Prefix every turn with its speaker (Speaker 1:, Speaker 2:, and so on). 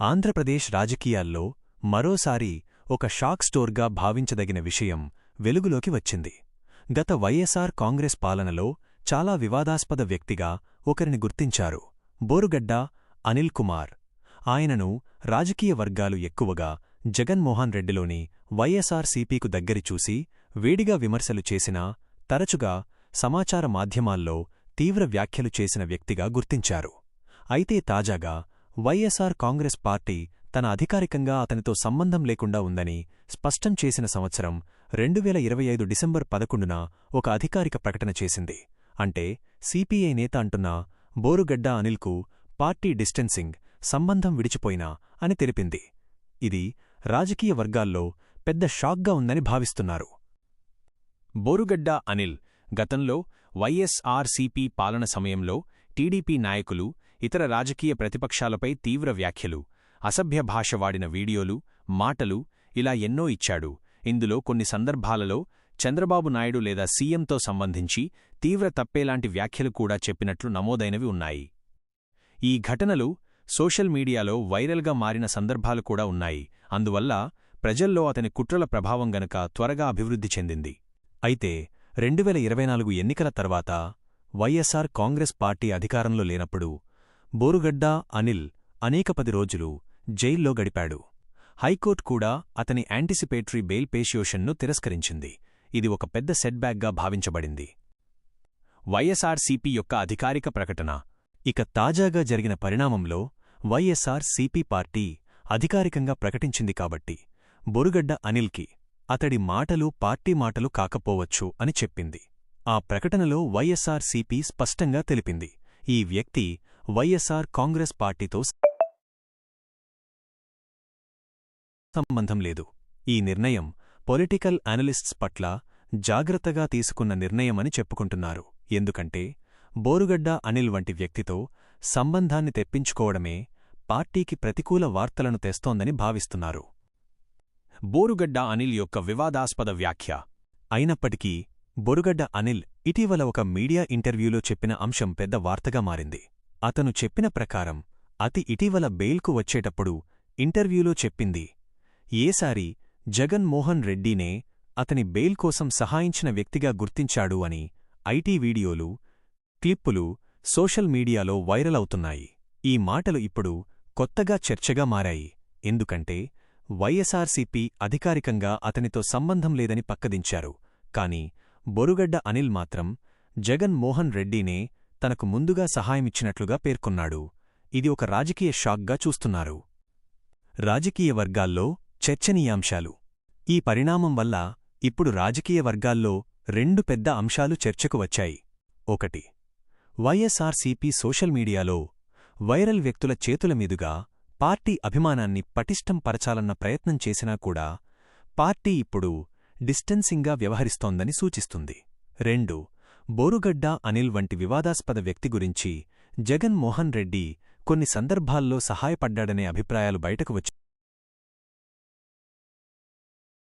Speaker 1: ఆంధ్రప్రదేశ్ రాజకీయాల్లో మరోసారి ఒక షాక్ స్టోర్గా భావించదగిన విషయం వెలుగులోకి వచ్చింది. గత వైఎస్ఆర్ కాంగ్రెస్ పాలనలో చాలా వివాదాస్పద వ్యక్తిగా ఒకరిని గుర్తించారు బోరుగడ్డ అనిల్ కుమార్. ఆయనను రాజకీయ వర్గాలు ఎక్కువగా జగన్మోహన్ రెడ్డిలోని వైఎస్ఆర్ సిపికు దగ్గరి చూసి వేడిగా విమర్శలు చేసినా తరచుగా సమాచార మాధ్యమాల్లో తీవ్ర వ్యాఖ్యలు చేసిన వ్యక్తిగా గుర్తించారు. అయితే తాజాగా వైఎస్ఆర్ కాంగ్రెస్ పార్టీ తన అధికారికంగా అతనితో సంబంధం లేకుండా ఉందని స్పష్టం చేసిన సంవత్సరం రెండువేల ఇరవై ఐదు డిసెంబర్ పదకొండున ఒక అధికారిక ప్రకటన చేసింది. అంటే సిపిఐ నేత అంటున్న బోరుగడ్డ అనిల్కు పార్టీ డిస్టెన్సింగ్ సంబంధం విడిచిపోయినా అని తెలిపింది. ఇది రాజకీయ వర్గాల్లో పెద్ద షాక్గా ఉందని భావిస్తున్నారు.
Speaker 2: బోరుగడ్డ అనిల్ గతంలో వైఎస్ఆర్సీపీ పాలన సమయంలో టీడీపీ నాయకులు ఇతర రాజకీయ ప్రతిపక్షాలపై తీవ్ర వ్యాఖ్యలు అసభ్య భాష వాడిన వీడియోలు మాటలు ఇలా ఎన్నో ఇచ్చాడు. ఇందులో కొన్ని సందర్భాలలో చంద్రబాబు నాయుడు లేదా సీఎంతో సంబంధించి తీవ్ర తప్పేలాంటి వ్యాఖ్యలు కూడా చెప్పినట్లు నమోదైనవి ఉన్నాయి. ఈ ఘటనలు సోషల్ మీడియాలో వైరల్గా మారిన సందర్భాలు కూడా ఉన్నాయి. అందువల్ల ప్రజల్లో అతని కుట్రల ప్రభావం గనక త్వరగా అభివృద్ధి చెందింది.
Speaker 1: అయితే రెండువేల ఇరవై నాలుగు ఎన్నికల తర్వాత వైఎస్ఆర్ కాంగ్రెస్ పార్టీ అధికారంలో లేనప్పుడు బోరుగడ్డ అనిల్ అనేక పది రోజులు జైల్లో గడిపాడు. హైకోర్టు కూడా అతని యాంటిసిపేటరీ బెయిల్ పేషియోషన్ను తిరస్కరించింది. ఇది ఒక పెద్ద సెట్బ్యాక్గా భావించబడింది.
Speaker 2: వైఎస్ఆర్సీపీ యొక్క అధికారిక ప్రకటన.
Speaker 1: ఇక తాజాగా జరిగిన పరిణామంలో వైఎస్ఆర్ సిపి పార్టీ అధికారికంగా ప్రకటించింది కాబట్టి బొరుగడ్డ అనిల్కి అతడి మాటలు పార్టీ మాటలు కాకపోవచ్చు అని చెప్పింది. ఆ ప్రకటనలో వైఎస్ఆర్సీపీ స్పష్టంగా తెలిపింది. ఈ వ్యక్తి వైఎస్ఆర్ కాంగ్రెస్ పార్టీతో సంబంధం లేదు. ఈ నిర్ణయం పొలిటికల్ అనలిస్ట్స్ పట్ల జాగ్రత్తగా తీసుకున్న నిర్ణయమని చెప్పుకుంటున్నారు. ఎందుకంటే బోరుగడ్డ అనిల్ వంటి వ్యక్తితో సంబంధాన్ని తెప్పించుకోవడమే పార్టీకి ప్రతికూల వార్తలను తెస్తోందని భావిస్తున్నారు.
Speaker 2: బోరుగడ్డ అనిల్ యొక్క వివాదాస్పద వ్యాఖ్య
Speaker 1: అయినప్పటికీ బొరుగడ్డ అనిల్ ఇటీవల ఒక మీడియా ఇంటర్వ్యూలో చెప్పిన అంశం పెద్ద వార్తగా మారింది. అతను చెప్పిన ప్రకారం అతి ఇటీవల బెయిల్కు వచ్చేటప్పుడు ఇంటర్వ్యూలో చెప్పింది ఏసారి జగన్మోహన్ రెడ్డినే అతని బెయిల్ కోసం సహాయించిన వ్యక్తిగా గుర్తించాడు అని ఐటీ వీడియోలు క్లిప్పులు సోషల్ మీడియాలో వైరల్ అవుతున్నాయి. ఈ మాటలు ఇప్పుడు కొత్తగా చర్చగా మారాయి. ఎందుకంటే వైఎస్ఆర్సీపీ అధికారికంగా అతనితో సంబంధం లేదని పక్కదించారు. కాని బొరుగడ్డ అనిల్ మాత్రం జగన్ మోహన్ రెడ్డినే తనకు ముందుగా సహాయమిచ్చినట్లుగా పేర్కొన్నాడు. ఇది ఒక రాజకీయ షాక్గా చూస్తున్నారు. రాజకీయ వర్గాల్లో చర్చనీయాంశాలు. ఈ పరిణామం వల్ల ఇప్పుడు రాజకీయ వర్గాల్లో రెండు పెద్ద అంశాలు చర్చకు వచ్చాయి. ఒకటి వైఎస్ఆర్సీపీ సోషల్ మీడియాలో వైరల్ వ్యక్తుల చేతుల మీదుగా పార్టీ అభిమానాన్ని పటిష్టం పరచాలన్న ప్రయత్నం చేసినా కూడా పార్టీ ఇప్పుడు డిస్టెన్సింగ్గా వ్యవహరిస్తోందని సూచిస్తుంది. రెండు బోరుగడ్డ అనిల్ వంటి వివాదాస్పద వ్యక్తి గురించి జగన్ మోహన్ రెడ్డి కొన్ని సందర్భాల్లో సహాయపడ్డాడనే అభిప్రాయాలు బయటకు వచ్చి